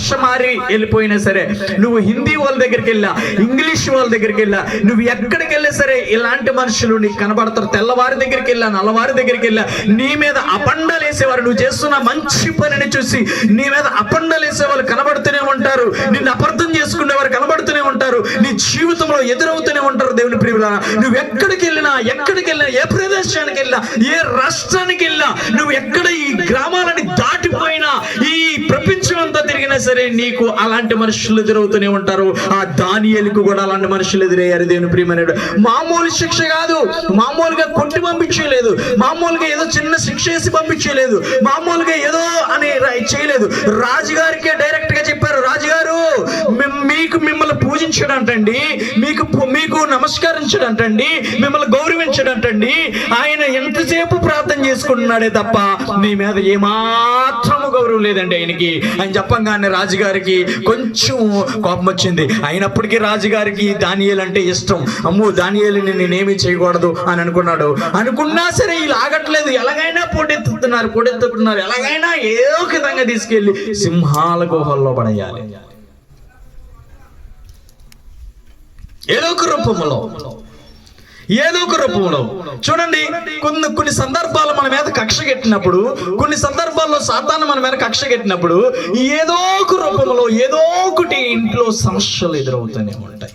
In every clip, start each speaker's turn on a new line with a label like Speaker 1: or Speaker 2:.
Speaker 1: భాష మారి వెళ్ళిపోయినా సరే నువ్వు హిందీ వాళ్ళ దగ్గరికి వెళ్ళా ఇంగ్లీష్ వాళ్ళ దగ్గరికి వెళ్ళా నువ్వు ఎక్కడికి వెళ్ళా సరే ఇలాంటి మనుషులు నీకు కనబడతారు. తెల్లవారి దగ్గరికి వెళ్ళా నల్లవారి దగ్గరికి వెళ్ళా నీ మీద అపండాలు వేసేవారు. నువ్వు చేస్తున్న మంచి పనిని చూసి నీ మీద అపండాలు వేసేవాళ్ళు కనబడుతూనే ఉంటారు. నిన్ను అపార్థం చేసుకునేవారు కనబడుతూనే ఉంటారు. నీ జీవితంలో ఎదురవుతూనే ఉంటారు దేవుని ప్రియుల నువ్వు ఎక్కడికి వెళ్ళినా ఎక్కడికి వెళ్ళినా ఏ ప్రదేశానికి వెళ్ళినా ఏ రాష్ట్రానికి వెళ్ళినా నువ్వు ఎక్కడ ఈ గ్రామాలని దాటిపోయినా ఈ ప్రపంచం అంతా తిరిగినా సరే నీకు అలాంటి మనుషులు ఎదురవుతూనే ఉంటారు. ఆ దానియలకు కూడా అలాంటి మనుషులు ఎదురయ్యారు. దేవుని ప్రియమనేడు మామూలు శిక్ష కాదు. మామూలుగా కొట్టి పంపించలేదు మామూలుగా ఏదో చిన్న శిక్ష వేసి పంపించలేదు మామూలుగా ఏదో అని చేయలేదు. రాజుగారికే డైరెక్ట్గా చెప్పారు. రాజుగారు పూజించడంటండి మీకు మీకు నమస్కరించడంటండి మిమ్మల్ని గౌరవించడంటండి ఆయన ఎంతసేపు ప్రార్థన చేసుకుంటున్నాడే తప్ప మీ మీద ఏమాత్రము గౌరవం లేదండి ఆయనకి. ఆయన చెప్పంగానే రాజుగారికి కొంచెం కోపం వచ్చింది. అయినప్పటికీ రాజుగారికి దానియలు అంటే ఇష్టం. అమ్మో దానియేలుని నేనేమి చేయకూడదు అని అనుకున్నాడు. అనుకున్నా సరే వీళ్ళు ఆగట్లేదు. ఎలాగైనా పోటెత్తుతున్నారు పొడెత్తుతున్నారు ఎలాగైనా ఏదో విధంగా తీసుకెళ్ళి సింహాల గుహల్లో పడేయాలి. ఏదో ఒక రూపంలో. ఏదో ఒక రూపంలో. చూడండి కొన్ని కొన్ని సందర్భాలు మన మీద కక్ష కట్టినప్పుడు కొన్ని సందర్భాల్లో సాతాను మన మీద కక్ష కట్టినప్పుడు ఏదో ఒక రూపంలో ఏదో ఒకటి ఇంట్లో సమస్యలు ఎదురవుతూనే ఉంటాయి.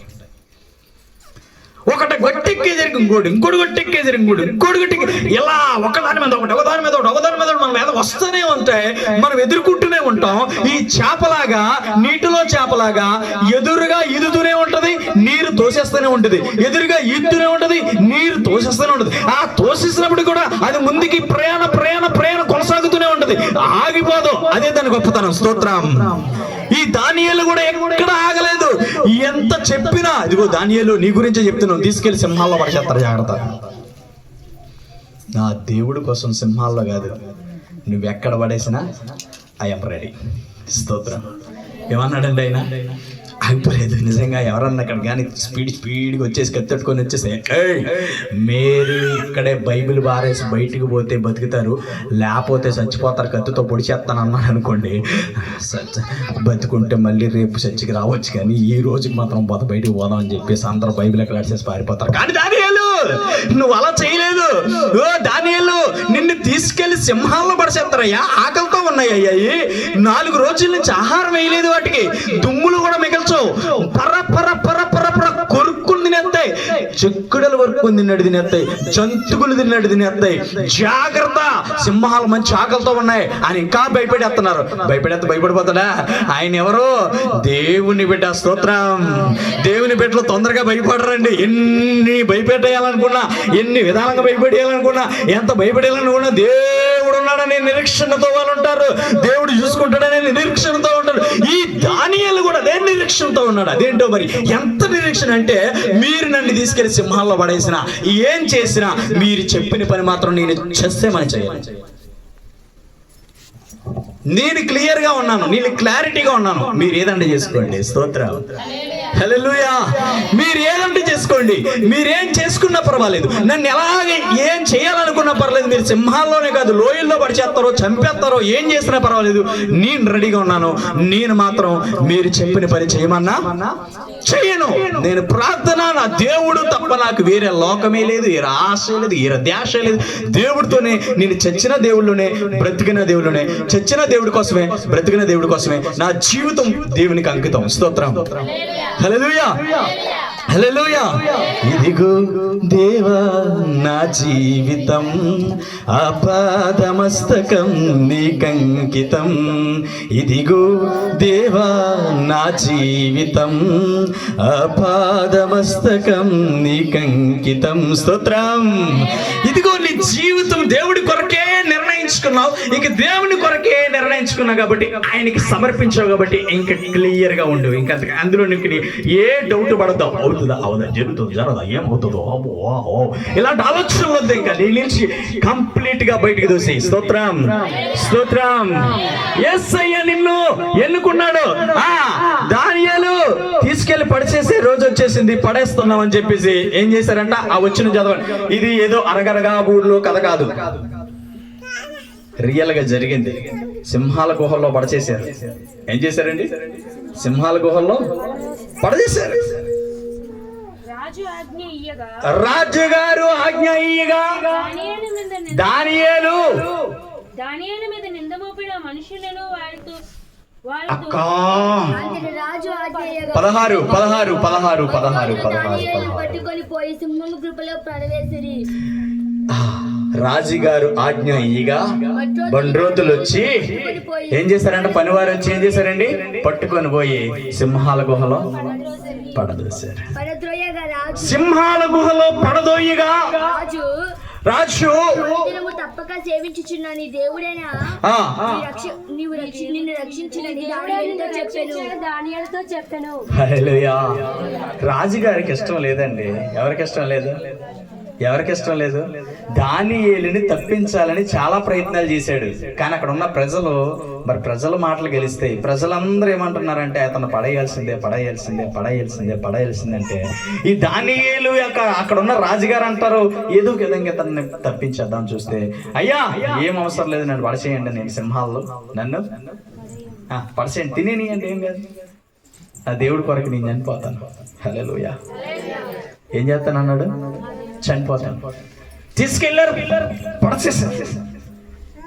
Speaker 1: ఒకటి గొట్టెక్కే ఇంకోటి ఇంకోటి గొట్టెక్కే ఇంకోటి ఇంకోటి గొట్టెక్కి. ఇలా ఒకదాని మీద ఒకటి ఒకదాని మీద ఒకటి ఒకదాని మీద మన మీద వస్తూనే ఉంటాయి మనం ఎదుర్కొంటూనే ఉంటాం. ఈ చేపలాగా నీటిలో చేపలాగా ఎదురుగా ఈదుతూనే ఉంటది నీరు తోసేస్తూనే ఉంటది. ఎదురుగా ఈదుతూనే ఉంటది నీరు తోసేస్తూనే ఉంటది. ఆ తోసేసినప్పుడు కూడా అది ముందుకి ప్రయాణ ప్రయాణ ప్రయాణ కొనసాగుతూనే ఉంటది. ఆగిపోదు. అదే దాని గొప్పతనం. స్తోత్రం. ఈ దానియేలు కూడా ఎక్కడ ఆగలేదు. ఎంత చెప్పినా ఇదిగో దానియేలు నీ గురించే చెప్తున్నావు తీసుకెళ్ళి సింహాల్లో పడిచేస్తారు జాగ్రత్త. నా దేవుడి కోసం సింహాల్లో కాదు నువ్వు ఎక్కడ పడేసినా ఐఎమ్ రెడీ స్తోత్రం. ఏమన్నాడండి ఆయన? ఆగిపోలేదు. నిజంగా ఎవరన్నా అక్కడ కానీ స్పీడ్ స్పీడ్గా వచ్చేసి కత్తట్టుకొని వచ్చేసి "ఏయ్, మీరు ఇక్కడే బైబిల్ బారేసి బయటికి పోతే బతుకుతారు. లేకపోతే చచ్చిపోతారు కత్తితో పొడిచేస్తాను అన్నాను అనుకోండి. బతుకుంటే మళ్ళీ రేపు చచ్చికి రావచ్చు కానీ ఈ రోజుకి మాత్రం పోత బయటికి పోదాం అని చెప్పేసి అందరూ బైబిల్ ఎక్కడ అడిచేసి పారిపోతారు. కానీ దానియాలు నువ్వు అలా చేయలేదు. ఓ తీసుకెళ్ళి సింహాలను పడిచేస్తారయ్యా. ఆకలితో ఉన్నాయ్యా అయ్యాయి నాలుగు రోజుల నుంచి ఆహారం వేయలేదు వాటికి. దుమ్ములు కూడా మిగల్చవు. పర పర చెక్కుడలు వరకు తిన్నాడు తినేస్తాయి జంతుకులు తిన్నాడు తినేస్తాయి జాగ్రత్త! సింహాలు మంచి ఆకలితో ఉన్నాయి ఆయన ఇంకా భయపెడేస్తున్నారు భయపెడేస్తే భయపడిపోతాడా? ఆయన ఎవరు? దేవుని బిడ్డ స్తోత్రం. దేవుని బిడ్డలు తొందరగా భయపడరండి. ఎన్ని భయపెట్టేయాలనుకున్నా ఎన్ని విధాలుగా భయపెట్టేయాలనుకున్నా ఎంత భయపడేయాలనుకున్నా దేవుడు ఉన్నాడని నిరీక్షణతో వాళ్ళు ఉంటారు. దేవుడు చూసుకుంటాడని నిరీక్షణతో ఉంటారు. ఈ దానియాలు కూడా అదే నిరీక్షణతో ఉన్నాడు. అదేంటో మరి? ఎంత నిరీక్షణ అంటే మీరు నన్ను తీసుకెళ్ళి సింహాల్లో పడేసినా ఏం చేసినా మీరు చెప్పిన పని మాత్రం నేను చేస్తేమని చేయాలి నేను క్లియర్గా ఉన్నాను నేను క్లారిటీగా ఉన్నాను. మీరు ఏదంటే చేసుకోండి. స్తోత్ర. హల్లెలూయా. మీరు ఏదంటే చేసుకోండి. మీరేం చేసుకున్నా పర్వాలేదు. నన్ను ఎలాగే ఏం చేయాలనుకున్నా పర్లేదు మీరు సింహాల్లోనే కాదు లోయల్లో పడిచేస్తారో చంపేస్తారో ఏం చేసినా పర్వాలేదు. నేను రెడీగా ఉన్నాను. నేను మాత్రం మీరు చెప్పిన పని చేయమన్నా? చేయను. నేను ప్రార్థన నా దేవుడు తప్ప నాకు వేరే లోకమే లేదు వేరే ఆశ లేదు వేరే ధ్యాస లేదు. దేవుడితోనే నేను చచ్చిన దేవుళ్ళునే బ్రతికిన దేవుళ్ళునే చచ్చిన దేవుడి కోసమే బ్రతికిన దేవుడి కోసమే నా జీవితం దేవునికి అంకితం. స్తోత్రం. హల్లెలూయా హల్లెలూయా. ఇదిగో దేవా నా జీవితం ఆపాదమస్తకం నీకంకితం. ఇదిగో దేవా నా జీవితం ఆపాదమస్తకం నీకంకితం. స్తోత్రం. ఇదిగో నీ జీవితం దేవుడి కొరకే నిర్ణయించుకున్నావు. ఇక దేవుని కొరకే నిర్ణయించుకున్నావు కాబట్టి ఆయనకి సమర్పించావు కాబట్టి ఇంకా క్లియర్గా ఉండు. ఇంకా అందులో నీకు ఏ డౌట్ పడతావు అవుతుందా అవునా జరుగుతుంది జరగదా? ఏమవుతుందో అమ్మో, ఓ ఇలాంటి ఆలోచన వద్దు ఇంకా. నీ నుంచి కంప్లీట్గా బయటికి దూసి స్తోత్రం. స్తోత్రం. ఎస్ అయ్యా నిన్ను ఎన్నుకున్నాడు? ఆ దానియాలు తీసుకెళ్ళి పడిచేసే రోజు వచ్చేసింది. పడేస్తున్నాం అని చెప్పేసి ఏం చేశారంట? ఆ వచ్చిన చదవండి ఇది ఏదో అరగరగా ఊళ్ళో కథ కాదు. రియల్గా జరిగింది. సింహాల గుహల్లో పడచేశారు. ఏం చేశారండి? సింహాల గుహల్లో పడచేశారు.
Speaker 2: రాజు
Speaker 1: రాజుగారు ఆజ్ఞ ఇయ్యగా.
Speaker 2: దానియేలు
Speaker 1: దానియేలు.
Speaker 2: మీద నింద మోపిన మనుషులను వారితో
Speaker 1: పదహారు పదహారు పదహారు పదహారు పదహారు
Speaker 3: పట్టుకొని పోయి సింహము కృపలో పడవేసిరి
Speaker 1: ఆ, రాజుగారు ఆజ్ఞ ఇయ్యగా బండ్రోతులు వచ్చి ఏం చేశారంటే? పనివారు వచ్చి ఏం చేశారండి? పట్టుకొని పోయి సింహాల గుహలో పడదోశారు. సింహాల గుహలో పడదోయిగా
Speaker 3: రాజు దినము తప్పక సేవించుచున్న నీ దేవుడైనా.
Speaker 1: ఆ,
Speaker 3: నీ రక్ష- నీవు రక్షి నిన్ను రక్షించినని దానితో చెప్పాను.
Speaker 2: దానియేలుతో చెప్పాను.
Speaker 1: హల్లెలూయా. రాజుగారికి ఇష్టం లేదండి. ఎవరికి ఇష్టం లేదు? ఎవరికి ఇష్టం లేదు? దానియేలుని తప్పించాలని చాలా ప్రయత్నాలు చేశాడు. కానీ అక్కడ ఉన్న ప్రజలు మరి ప్రజల మాటలు గెలిస్తాయి ప్రజలందరూ ఏమంటున్నారంటే అతను పడేయాల్సిందే పడేయాల్సిందే పడేయాల్సిందే పడేయాల్సిందే అంటే ఈ దానియేలు యొక్క అక్కడ ఉన్న రాజుగారు అంటారు ఏదో విధంగా ఇతన్ని తప్పించేద్దాం చూస్తే అయ్యా ఏం అవసరం లేదు నన్ను పడచేయండి నేను సింహాల్లో నన్ను ఆ, పడసేయండి తినేనియండి ఏం కాదు ఆ దేవుడి కొరకు నేను చనిపోతాను. హలో ఏం చేస్తాను అన్నాడు చనిపోతాను తీసుకెళ్ళారు పడచేశారు.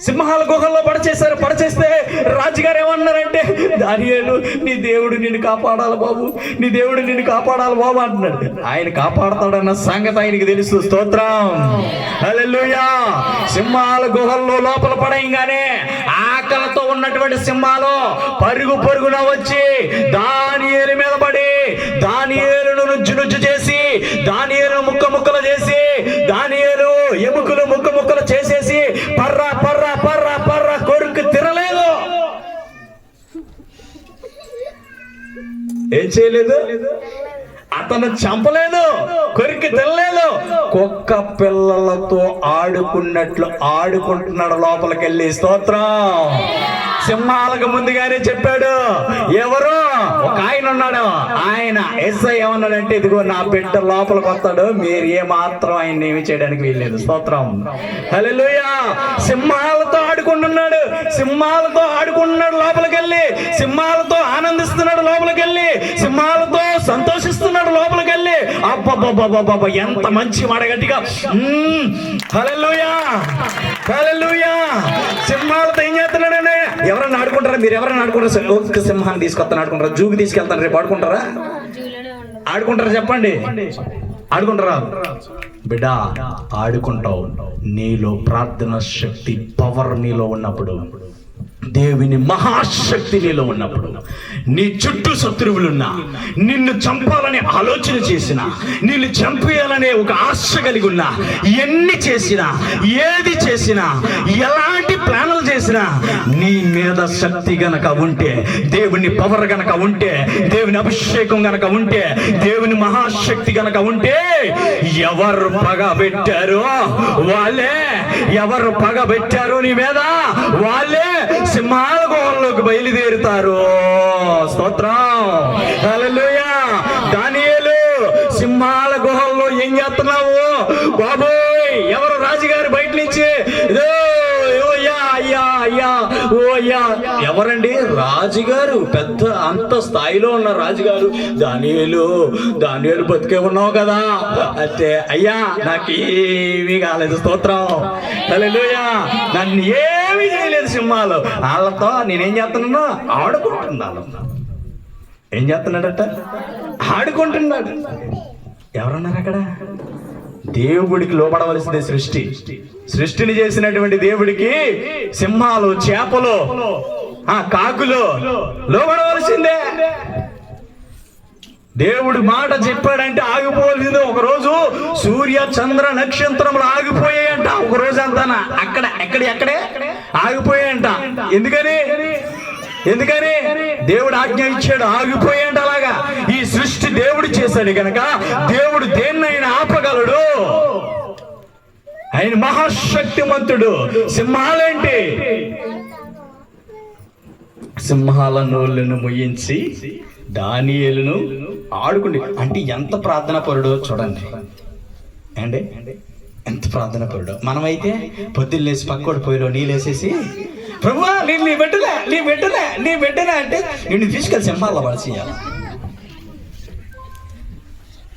Speaker 1: సింహాల గుహల్లో పడచేశారు. పడచేస్తే రాజుగారు ఏమన్నారంటే దానియేలు నీ దేవుడు నిన్ను కాపాడాలి బాబు నీ దేవుడు నిన్ను కాపాడాలి బాబు అంటున్నాడు. ఆయన కాపాడతాడన్న సంగతి ఆయనకి తెలుసు. స్తోత్రం. హల్లెలూయా. సింహాల గుహల్లో లోపల పడయంగానే ఆకలితో ఉన్నటువంటి సింహాలు పరుగు పరుగున వచ్చి దానియేలు మీద పడి దానియేలును నుజ్జు నుజ్జు చేసి దానియేలు ముక్క ముక్కలు చేసి దానియేలు ఎముకలు ముక్క ముక్కలు చేసేసి పర్రా పర్రా పర్రా పర్రా కొడుకు తిరలేదు ఏం చేయలేదు? అతను చంపలేదు కొరికి తినలేదు. కుక్క పిల్లలతో ఆడుకున్నట్లు ఆడుకుంటున్నాడు లోపలికెళ్ళి. స్తోత్రం. సింహాలకు ముందుగానే చెప్పాడు. ఎవరు? ఒక ఆయన ఉన్నాడు. ఆయన ఎస్ఐ ఏమన్నాడంటే ఇదిగో నా బిడ్డ లోపలికి వస్తాడు. మీరు ఏ మాత్రం ఆయన ఏమి చేయడానికి వీల్లేదు స్తోత్రం. హలోయా సింహాలతో ఆడుకుంటున్నాడు. సింహాలతో ఆడుకుంటున్నాడు లోపలికి వెళ్ళి సింహాలతో ఆనందిస్తున్నాడు లోపలికి వెళ్ళి సింహాలతో సంతోషిస్తున్నాడు లోపలికి వెళ్ళి అబ్బబ్బబ్బబ్బబ్బ ఎంత మంచి మాట హలోయా హలోయా హల్లెలూయా హల్లెలూయా సింహాలతో ఏం చేస్తున్నాడండి ఎవరన్నా ఆడుకుంటారా? మీరు ఎవరైనా ఆడుకుంటారా? ఒక్క సింహాన్ని తీసుకొస్తాను ఆడుకుంటారా? జూకి తీసుకెళ్తాను రేపు ఆడుకుంటారా? ఆడుకుంటారా? చెప్పండి. ఆడుకుంటారా? బిడ్డ ఆడుకుంటావు. నీలో ప్రార్థన శక్తి పవర్ నీలో ఉన్నప్పుడు దేవుని మహాశక్తి నీలో ఉన్నప్పుడు నీ చుట్టూ శత్రువులున్నా నిన్ను చంపాలనే ఆలోచన చేసిన నిన్ను చంపేయాలనే ఒక ఆశ కలిగి ఉన్నా ఎన్ని చేసినా ఏది చేసినా ఎలాంటి ప్లాన్లు చేసినా నీ మీద శక్తి గనక ఉంటే దేవుని పవర్ గనక ఉంటే దేవుని అభిషేకం గనక ఉంటే దేవుని మహాశక్తి గనక ఉంటే ఎవరు పగబెట్టారో వాళ్ళే ఎవరు పగబెట్టారో నీ మీద వాళ్ళే సింహాల గుహంలోకి బయలుదేరుతారు. స్తోత్రం. దానియలు సింహాల గుహల్లో ఏం చేస్తున్నావు? బాబోయ్ ఎవరు రాజుగారు బయట నుంచి? ఇదో అయ్యా అయ్యా ఓ అయ్యా ఎవరండి? రాజుగారు. పెద్ద అంత స్థాయిలో ఉన్న రాజుగారు. దానియేలు దానియేలు బతికే ఉన్నావు కదా. అంటే అయ్యా నాకు ఏమీ కాలేదు స్తోత్రం. హల్లెలూయా. నన్ను ఏమీ చేయలేదు సింహాలు. వాళ్ళతో నేనేం చేస్తున్నాను ఆడుకుంటున్నాను. ఏం చేస్తున్నాడట? ఆడుకుంటున్నాడు. ఎవరన్నారు అక్కడ? దేవుడికి లోపడవలసిందే సృష్టి. సృష్టిని చేసినటువంటి దేవుడికి సింహాలు చేపలు ఆ కాకులు లోపడవలసిందే దేవుడు మాట చెప్పాడంటే ఆగిపోవలసిందే. ఒకరోజు సూర్య చంద్ర నక్షత్రములు ఆగిపోయాయంట. ఒక రోజు అంతానా అక్కడ ఎక్కడ ఎక్కడే? ఆగిపోయాయంట. ఎందుకని? ఎందుకని? దేవుడు ఆజ్ఞ ఇచ్చాడు ఆగిపోయాడు అలాగా. ఈ సృష్టి దేవుడు చేశాడు కనుక దేవుడు దేన్నైనా ఆపగలడు. ఆయన మహాశక్తిమంతుడు. సింహాలేంటి? సింహాల నోళ్ళను ముయించి దానియలను ఆడుకుండి అంటే ఎంత ప్రార్థన పరుడో చూడండి. అండి ఎంత ప్రార్థన పరుడో? మనమైతే పొద్దున్న లేచి పక్కోడు పోయిలో నీళ్ళు వేసేసి ప్రభువా నేను నీ బిడ్డనే నీ బిడ్డనే నీ బిడ్డనే అంటే నిన్ను తీసుకెళ్ళి సింహాల్లో పడిచేయాలి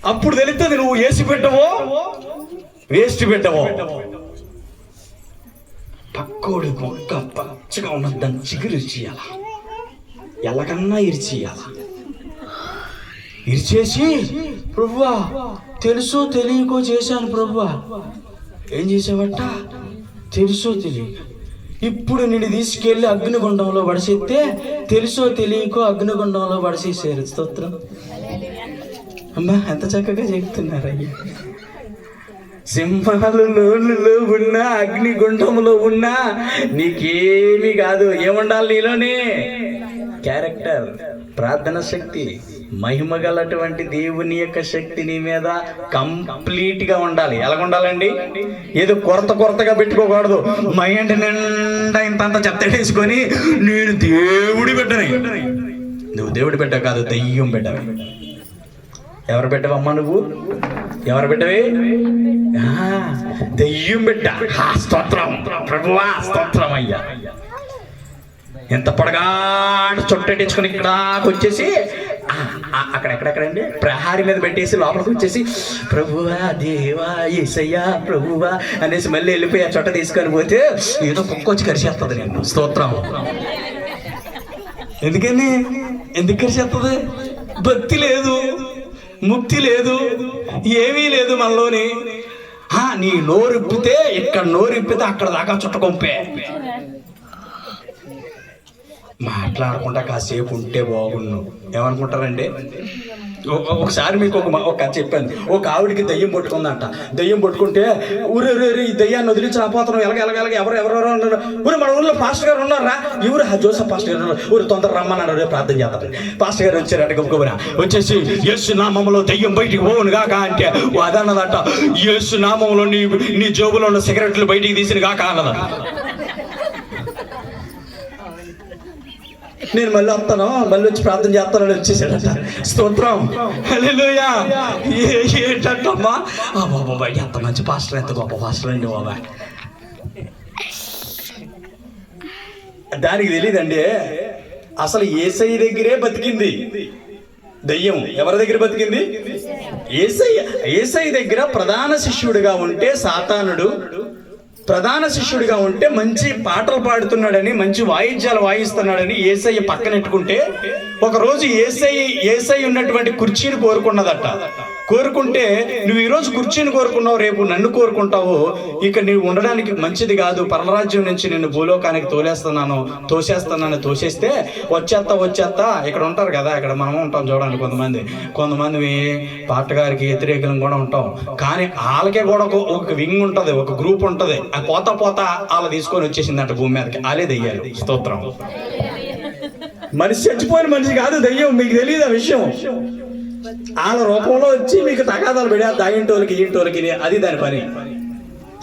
Speaker 1: అప్పుడు తెలుస్తుంది నువ్వు వేసి పెట్టవో వేస్ట్ పెట్టవో. పక్కోడు మొక్క పచ్చగా ఉన్న దాన్ని చిగురు ఇచ్చేయాల ఎలాగన్నా ఇరిచేయాల ఇరిచేసి ప్రభువా తెలుసో తెలియకో చేశాను ప్రభువా. ఏం చేసావట? తెలుసో తెలియక. ఇప్పుడు నేను తీసుకెళ్ళి అగ్నిగుండంలో పడిసేస్తే తెలుసో తెలియకో అగ్నిగుండంలో పడిసేసారు. స్తోత్రం. అమ్మా ఎంత చక్కగా చెప్తున్నారయ్యా. సింహాలు లోనులో ఉన్నా అగ్నిగుండంలో ఉన్నా నీకేమీ కాదు. ఏముండాలి నీలోనే? క్యారెక్టర్ ప్రార్థన శక్తి. మహిమ గలటువంటి దేవుని యొక్క శక్తి నీ మీద కంప్లీట్గా ఉండాలి. ఎలా ఉండాలండి ఏదో కొరత కొరతగా పెట్టుకోకూడదు. మైండ్ నిండా ఇంతంత చెత్తడేసుకొని నేను దేవుడి బిడ్డని. నువ్వు దేవుడి బిడ్డ కాదు దెయ్యం బిడ్డవి. ఎవరు బిడ్డవమ్మా నువ్వు? ఎవరు బిడ్డవి? దెయ్యం బిడ్డ. స్తోత్రం. ప్రభువా స్తోత్రం అయ్యా. ఎంత పొడగాడు చుట్టెట్టించుకుని ఇక్కడ వచ్చేసి అక్కడెక్కడెక్కడండి? ఆ, ప్రహారీ మీద పెట్టేసి లోపలికి వచ్చేసి ప్రభువా దేవా ఏసయ్యా ప్రభువా అనేసి మళ్ళీ వెళ్ళిపోయి ఆ చుట్ట తీసుకొని పోతే ఏదో కుక్క వచ్చి కరిచేస్తుంది నేను స్తోత్రం. ఎందుకని ఎందుకు కరిచేస్తుంది భక్తి లేదు ముక్తి లేదు ఏమీ లేదు మనలోని. ఆ, నీ నోరిప్పితే ఇక్కడ నోరిప్పితే అక్కడ దాకా చుట్టకొంపే. మాట్లాడకుండా కాసేపు ఉంటే బాగుండు ఏమనుకుంటారండి? ఒకసారి మీకు ఒక ఒక కథ చెప్పాను. ఒక ఆవిడికి దయ్యం పట్టుకుందంట. దయ్యం పట్టుకుంటే ఊరే ఊరే ఈ దయ్యాన్ని వదిలించి ఆపోతున్నాం ఎలాగ ఎలాగ ఎలాగ ఎవరు ఎవరెవరో ఉన్నారు ఊరు మన ఊళ్ళో పాస్టర్ గారు ఉన్నారా ఎవరు? జోసఫ్ పాస్టర్ గారు ఉన్నారు. ఊరు తొందర రమ్మన్నాడు రేపు ప్రార్థన చేస్తారు పాస్టర్ గారు వచ్చారట గబుగబున వచ్చేసి యేసు నామంలో దయ్యం బయటికి పోవును కాక అంటే ఓ అదన్నదట. యేసు నామంలో నీ నీ జోబులో ఉన్న సిగరెట్లు బయటికి తీసిన కాక అన్నదట. నేను మళ్ళీ వస్తాను మళ్ళీ వచ్చి ప్రార్థన చేస్తానని వచ్చేసాడట. స్తోత్రం. హల్లెలూయా. ఏ ఏంటమ్మా బాబా ఎంత మంచి పాస్టర్ ఎంత గొప్ప పాస్టర్ అండి బాబా. దానికి తెలియదండి అసలు ఏసై దగ్గరే బతికింది. దయ్యం ఎవరి దగ్గర బతికింది? ఏసై ఏసై దగ్గర ప్రధాన శిష్యుడిగా ఉంటే సాతానుడు ప్రధాన శిష్యుడిగా ఉంటే మంచి పాటలు పాడుతున్నాడని మంచి వాయిద్యాలు వాయిస్తున్నాడని ఏసఐ పక్కనెట్టుకుంటే ఒకరోజు ఏసై ఏసై ఉన్నటువంటి కుర్చీని కోరుకున్నదట. కోరుకుంటే నువ్వు ఈరోజు కుర్చీని కోరుకున్నావు రేపు నన్ను కోరుకుంటావు. ఇక నీవు ఉండడానికి మంచిది కాదు. పరమరాజ్యం నుంచి నిన్ను భూలోకానికి తోలేస్తున్నాను. తోసేస్తున్నాను. తోసేస్తే వచ్చేస్తా వచ్చేస్తా ఇక్కడ ఉంటారు కదా ఇక్కడ మనం ఉంటాం చూడండి కొంతమంది. కొంతమంది పాటగారికి వ్యతిరేకం కూడా ఉంటాం. కానీ వాళ్ళకే కూడా ఒక ఒక వింగ్ ఉంటది ఒక గ్రూప్ ఉంటది. ఆ పోతా పోతా వాళ్ళ తీసుకొని వచ్చేసిందంట భూమి మీదకి. వాళ్ళే దెయ్యాలు. స్తోత్రం. మనిషి చచ్చిపోయిన మనిషి కాదు దెయ్యం. మీకు తెలియదు ఆ విషయం? వాళ్ళ రూపంలో వచ్చి మీకు తగాదాలు పెడా దాగింటోళ్ళకి ఈంటోళ్ళకి అది దాని పని.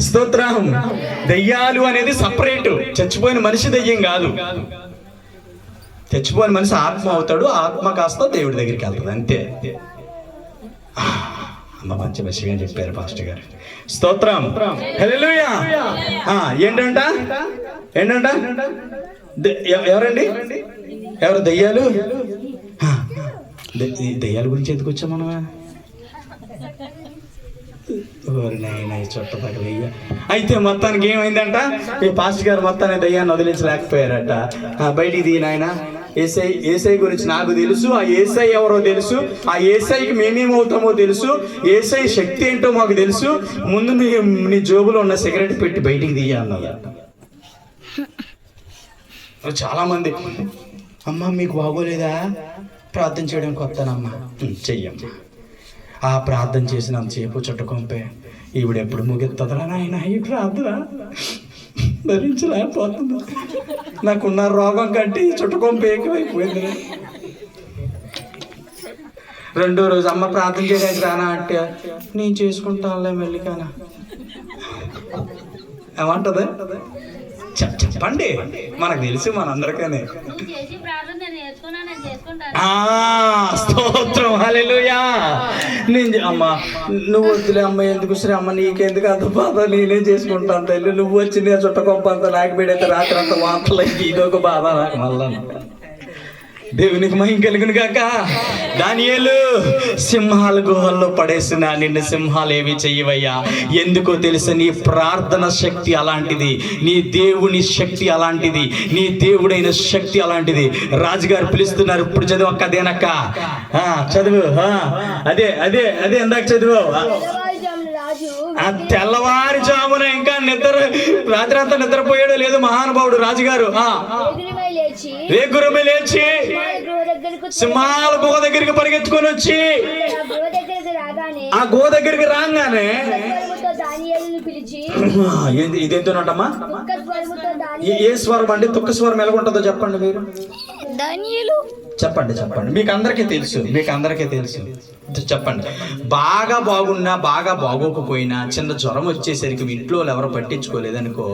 Speaker 1: స్తోత్రం. దెయ్యాలు అనేది సపరేట్. చచ్చిపోయిన మనిషి దెయ్యం కాదు. చచ్చిపోయిన మనిషి ఆత్మ అవుతాడు. ఆత్మ కాస్త దేవుడి దగ్గరికి వెళ్తుంది. అంతే. అమ్మ మంచి విషయం చెప్పారు పాస్టర్ గారు. స్తోత్రం. హల్లెలూయా. ఏంటంట? ఏంటంట? ఎవరండి? ఎవరు దెయ్యాలు? దయ్యాల గురించి ఎందుకు వచ్చాం మనం చుట్ట తగలయ్య. అయితే మొత్తానికి ఏమైందంట? ఈ పాస్టర్ గారు మొత్తాన్ని దయ్యాన్ని వదిలించలేకపోయారట. బయటికి దీ ఆయన ఏసై ఏసై గురించి నాకు తెలుసు ఆ ఏసై ఎవరో తెలుసు ఆ ఏసైకి మేమేమవుతామో తెలుసు ఏసై శక్తి ఏంటో మాకు తెలుసు. ముందు నీ నీ జోబులో ఉన్న సిగరెట్ పెట్టి బయటికి తీయ అన్నదట చాలా మంది అమ్మ మీకు బాగోలేదా? ప్రార్థన చేయడానికి వస్తానమ్మా "ఉం, చెయ్యమ్మా. ఆ ప్రార్థన చేసినంతసేపు చుట్టుకొంపే ఈవిడ ఎప్పుడు ముగిస్తుందా నాయన? ఈ ప్రార్థన భరించలేకపోతుంది. నాకున్న రోగం కంటే ఈ చుట్టుకొంప ఎక్కువైపోయింది రెండో రోజు అమ్మ ప్రార్థన చేయడానికి రానా అంటే నేను చేసుకుంటానులే మెల్లికానా ఏమంటది? చెప్పండి. మనకు తెలుసు మనందరికనే.
Speaker 2: నువ్వు చేసి ప్రార్థన నేను నేర్చుకున్నా నేను చేసుకుంటాను
Speaker 1: ఆ స్తోత్రం. హల్లెలూయా. నేను అమ్మా నువ్వు వద్దులే అమ్మ ఎందుకు సరే అమ్మ నీకెందుకు అంత బాధ? నేనే చేసుకుంటాను తల్లి. నువ్వు వచ్చి నేను చుట్ట కొంప అంత నాకు పెడితే రాత్రి అంత వాంతలు అయ్యి ఇదొక బాధ నాకు మళ్ళా. దేవునికి మహిం కలుగును కాక దానియేలు సింహాల గుహల్లో పడేసిన నిన్ను సింహాలు ఏమి చెయ్యవయ్యా? ఎందుకో తెలుసు నీ ప్రార్థన శక్తి అలాంటిది నీ దేవుని శక్తి అలాంటిది నీ దేవుడైన శక్తి అలాంటిది. రాజుగారు పిలుస్తున్నారు ఇప్పుడు చదువు అక్క దేనక్క ఆ, చదువు అదే అదే అదే ఎందాక చదువు. ఆ,
Speaker 3: తెల్లవారుజామున
Speaker 1: ఇంకా నిద్ర రాత్రి అంతా నిద్రపోయాడో లేదు మహానుభావుడు రాజుగారు ఆ.
Speaker 3: లేచి
Speaker 1: వేగురమే లేచి సింహాల గుహ దగ్గరికి పరిగెత్తుకొని వచ్చి
Speaker 3: ఆ గృహ దగ్గరకు రాగానే
Speaker 1: ఆ గుహ దగ్గరికి రాగానే
Speaker 3: స్వరముతో దానియేలును పిలిచి
Speaker 1: ఏంది ఇదేంతోనటమ్మా? ఏ- ఏ స్వరం అండి? తుక్క స్వరం ఎలాగుంటుందో చెప్పండి మీరు. చెప్పండి చెప్పండి. మీకు అందరికీ తెలుసు మీకు అందరికీ తెలుసు. చెప్పండి. బాగా బాగున్నా బాగా బాగోకపోయినా చిన్న జ్వరం వచ్చేసరికి మీ ఇంట్లో వాళ్ళు ఎవరు పట్టించుకోలేదనుకో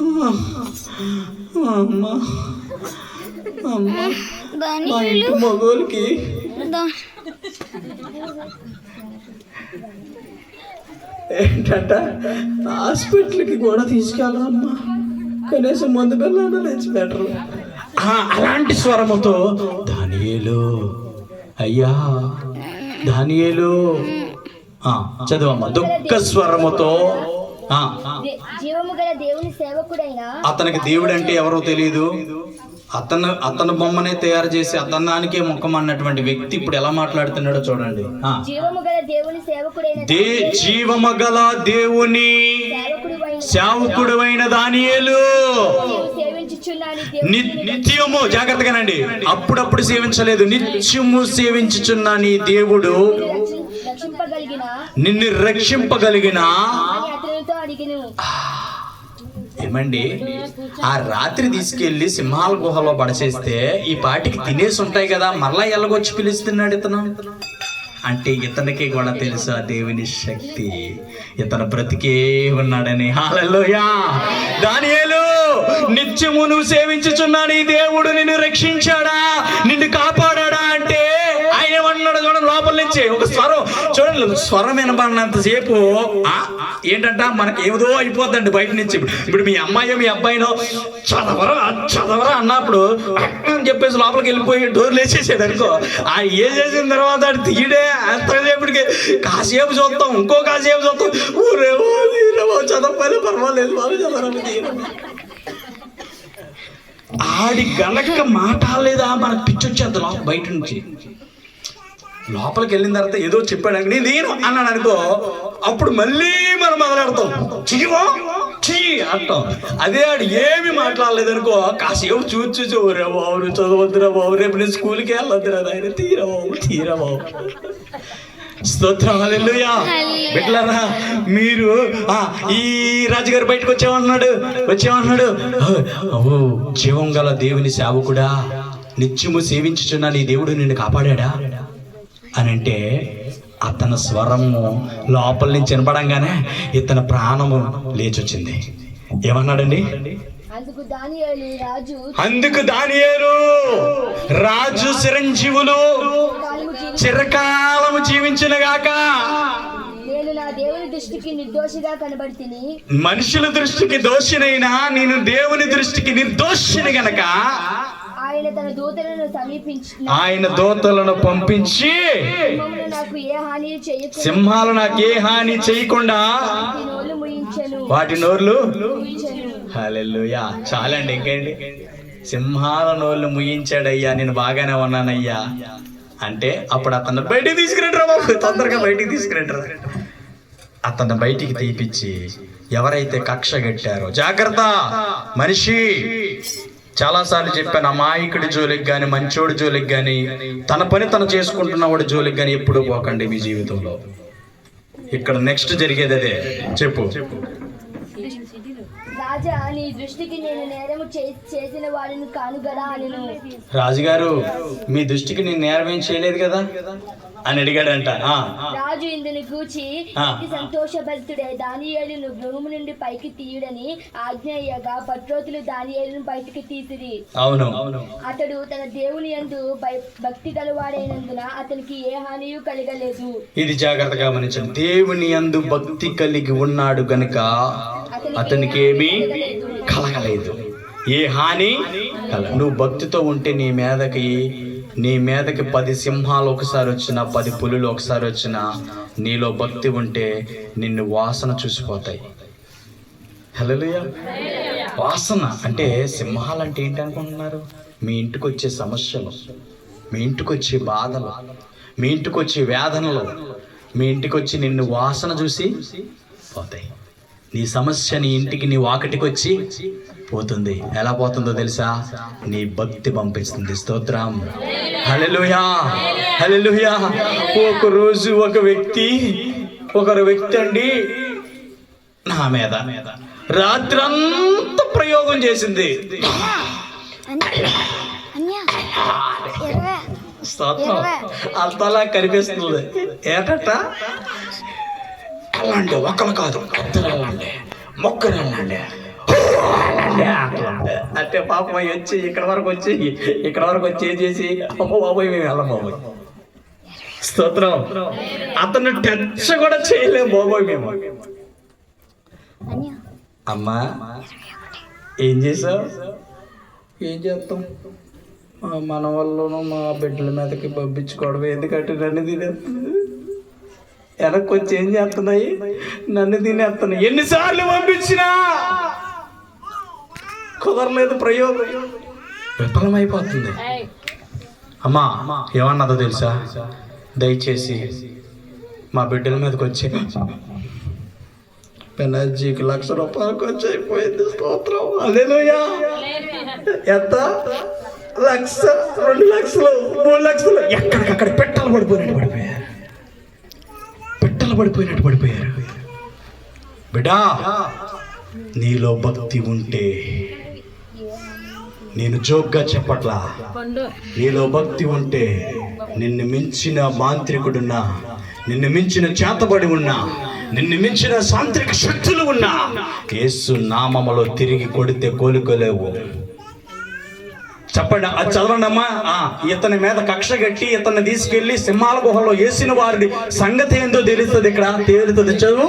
Speaker 1: అమ్మా. అమ్మా. మా ఇంటి మగోళ్ళకి ఏంటంట? హాస్పిటల్కి కూడా తీసుకెళ్ళరమ్మా. కనీసం మందు పిల్లలు తెచ్చి పెట్టరు. అలాంటి స్వరముతో దానియేలు. అయ్యా దానియేలు. ఆ, చదువమ్మా. దుఃఖ స్వరముతో.
Speaker 3: దేవుని సేవకుడైన?
Speaker 1: అతనికి దేవుడు అంటే ఎవరో తెలియదు అతను అతను బొమ్మనే తయారు చేసి అతన్నానికే ముఖం అన్నటువంటి వ్యక్తి ఇప్పుడు ఎలా మాట్లాడుతున్నాడో చూడండి.
Speaker 3: జీవము గల దేవుని
Speaker 1: జీవమగల దేవుని
Speaker 3: సేవకుడు
Speaker 1: అయిన దానియేలు. నిత్యము జాగ్రత్తగానండి. అప్పుడప్పుడు సేవించలేదు. నిత్యము సేవించుచున్న నీ దేవుడు నిన్ను రక్షింపగలిగిన? ఏమండి ఆ రాత్రి తీసుకెళ్ళి సింహాల గుహలో పడచేస్తే ఈ పాటికి తినేసి ఉంటాయి కదా మరలా ఎల్లగొచ్చి పిలుస్తున్నాడు ఇతను? అంటే ఇతనికి కూడా తెలుసు ఆ దేవుని శక్తి. ఇతను బ్రతికే ఉన్నాడని. హాలలోయా దానియేలు నిత్యము నువ్వు సేవించుచున్నాడు ఈ దేవుడు నిన్ను రక్షించాడా? నిన్ను కాపాడా? నుంచి ఒక స్వరం. చూడండి స్వరం వినబడినంతసేపు ఆ, ఏంటంట మనకి ఏదో అయిపోద్దండి బయట నుంచి. ఇప్పుడు మీ అమ్మాయో మీ అబ్బాయినో చదవరా చదవరా అన్నప్పుడు అని చెప్పేసి లోపలికి వెళ్ళిపోయి డోర్లు వేసేసాడు అనుకో. ఆ ఏ చేసిన తర్వాత ఆడు తీయడే అంతసేపటికి కాసేపు చూస్తాం ఇంకో కాసేపు చూస్తాం ఊరే తీరేవో పర్వాలేదు బాబు చదవాలి ఆడి గనక మాట్లాడలేదా? మనకు పిచ్చొచ్చేది లోపల బయట నుంచి. లోపలికి వెళ్ళిన తర్వాత ఏదో చెప్పాడు నేను నేను అన్నాడు అనుకో అప్పుడు మళ్ళీ మనం మొదలెడతాం. చెయ్యవా చెయ్యి అంటాం. అదే ఆడు ఏమి మాట్లాడలేదు అనుకో కాసేపు చూసి చూసి ఓరే బాబు చదవద్దురా బాబు రేపు నేను స్కూల్కి వెళ్ళొద్దురా ఆయన తీరా బాబు తీరా బాబు. స్తోత్రం హల్లెలూయా. బిడ్డలారా మీరు ఆ ఈ రాజుగారు బయటకు వచ్చామన్నాడు వచ్చామన్నాడు ఓ జీవం గల దేవుని సేవకుడా నిత్యము సేవించుచున్న నీ దేవుడు నిన్ను కాపాడాడా? అని అంటే అతని స్వరము లోపల నుంచి వినపడంగానే ఇతని ప్రాణము లేచొచ్చింది. ఏమన్నాడండి?
Speaker 3: అందుకు దానియేలు రాజు
Speaker 1: చిరంజీవులు
Speaker 3: కాలము జీవి
Speaker 1: చిరకాలము జీవించునుగాక
Speaker 3: నేను నా దేవుని దృష్టికి నిర్దోషిగా కనబడి తిని
Speaker 1: మనుషుల దృష్టికి దోషినైనా నేను దేవుని దృష్టికి నిర్దోషిని గనక
Speaker 3: ఆయన తన దూతలను సమీపించి
Speaker 1: ఆయన దోతలను పంపించి
Speaker 3: నాకు ఏ హాని చేయకుండా
Speaker 1: సింహాలు నాకు ఏ హాని చేయకుండా వాటి నోర్లు హల్లెలూయా. చాలండి ఇంకేంటి? సింహాల నోళ్ళు ముయించాడయ్యా నేను బాగానే ఉన్నానయ్యా. అంటే అప్పుడు అతను బయటికి తీసుకురంటారా బాబు తొందరగా బయటికి తీసుకురంటారా అతను బయటికి తీపిచ్చి ఎవరైతే కక్ష కట్టారో జాగ్రత్త మనిషి. చాలాసార్లు చెప్పాను అమాయకుడి జోలికి కానీ మంచోడి జోలికి కానీ తన పని తను చేసుకుంటున్నవాడి జోలికి కానీ ఎప్పుడూ పోకండి మీ జీవితంలో. ఇక్కడ నెక్స్ట్ జరిగేది అదే. చెప్పు. రాజుగారు మీ దృష్టికి నేను నేరం ఏం చేయలేదు కదా? అని అడిగాడంట. ఆ,
Speaker 3: రాజు ఇందుని. అతి సంతోషభరితుడే దానియేలును గృహము నుండి పైకి తీయుడని ఆజ్ఞ అయ్యగా పట్రోతులు దానియేలును బయటికి తీసిరి.
Speaker 1: అవును.
Speaker 3: అతడు తన దేవుని యందు భక్తి గలవాడైనందున అతనికి ఏ హానియు కలగలేదు.
Speaker 1: ఇది జాగ్రత్తగా గమనించండి. దేవుని యందు భక్తి కలిగి ఉన్నాడు గనుక అతనికి ఏమీ కలగలేదు. ఏ హాని కల నువ్వు భక్తితో ఉంటే నీ మీదకి నీ మీదకి పది సింహాలు ఒకసారి వచ్చినా పది పులులు ఒకసారి వచ్చినా నీలో భక్తి ఉంటే నిన్ను వాసన చూసిపోతాయి. హలోయ వాసన అంటే సింహాలు అంటే ఏంటి అనుకుంటున్నారు? మీ ఇంటికి వచ్చే సమస్యలు మీ ఇంటికి వచ్చే బాధలు మీ ఇంటికి వచ్చే వేదనలు మీ ఇంటికి వచ్చి నిన్ను వాసన చూసి పోతాయి. నీ సమస్య నీ ఇంటికి నీ వాకిటికి వచ్చి పోతుంది. ఎలా పోతుందో తెలుసా? నీ భక్తి పంపిస్తుంది. స్తోత్రం. హల్లెలూయా. హల్లెలూయా. ఒక రోజు ఒక వ్యక్తి ఒకరు వ్యక్తి అండి నా మీద రాత్రంతా ప్రయోగం చేసింది. స్తోత్రం. అంతలా కనిపిస్తుంది. ఏటట? వెళ్ళండి ఒకరు కాదు ఇద్దరు అల్లండి ముగ్గురు అల్లండి అంటే పాపం అవి వచ్చి ఇక్కడ వరకు వచ్చి ఇక్కడ వరకు వచ్చి ఏం చేసి అమ్మో బాబోయ్ మేము వెళ్ళం బాబోయ్. స్తోత్రం. అతను టచ్ కూడా చేయలేము బాబోయ్ మేము. అమ్మా ఏం చేసావు? ఏం చేస్తాం? మన వాళ్ళను మా బిడ్డల మీదకి పంపించుకోవడం ఎందుకంటే నన్ను తినేస్తుంది. వెనక్కి వచ్చి ఏం చేస్తున్నాయి? నన్ను తినేస్తున్నాయి. ఎన్నిసార్లు పంపించినా? కుదరలేదు ప్రయోగం. విఫలమైపోతుంది. అమ్మా ఏమన్నదో తెలుసా? దయచేసి మా బిడ్డల మీదకి వచ్చి ఎనర్జీకి లక్ష రూపాయలకు వచ్చి అయిపోయింది స్తోత్రం. అదేలోయా ఎంత? లక్ష రెండు లక్షలు మూడు లక్షలు. ఎక్కడికక్కడ పెట్టలు పడిపోయినట్టు పెట్టలు పడిపోయినట్టు పడిపోయారు. బిడ్డా నీలో భక్తి ఉంటే నేను జోక్గా చెప్పట్లా? నీలో భక్తి ఉంటే నిన్ను మించిన మాంత్రికుడున్నా నిన్ను మించిన చేతబడి ఉన్నా నిన్ను మించిన సాంత్రిక శక్తులు ఉన్నా యేసు నామములో తిరిగి కొడితే కోలుకోలేవు. చెప్పండి అది చదవండి అమ్మా ఆ, ఇతని మీద కక్ష కట్టి ఇతన్ని తీసుకెళ్ళి సింహాల గుహలో వేసిన వారిని సంగతి ఏందో తెలుస్తుంది ఇక్కడ తేలుతుంది. చదువు.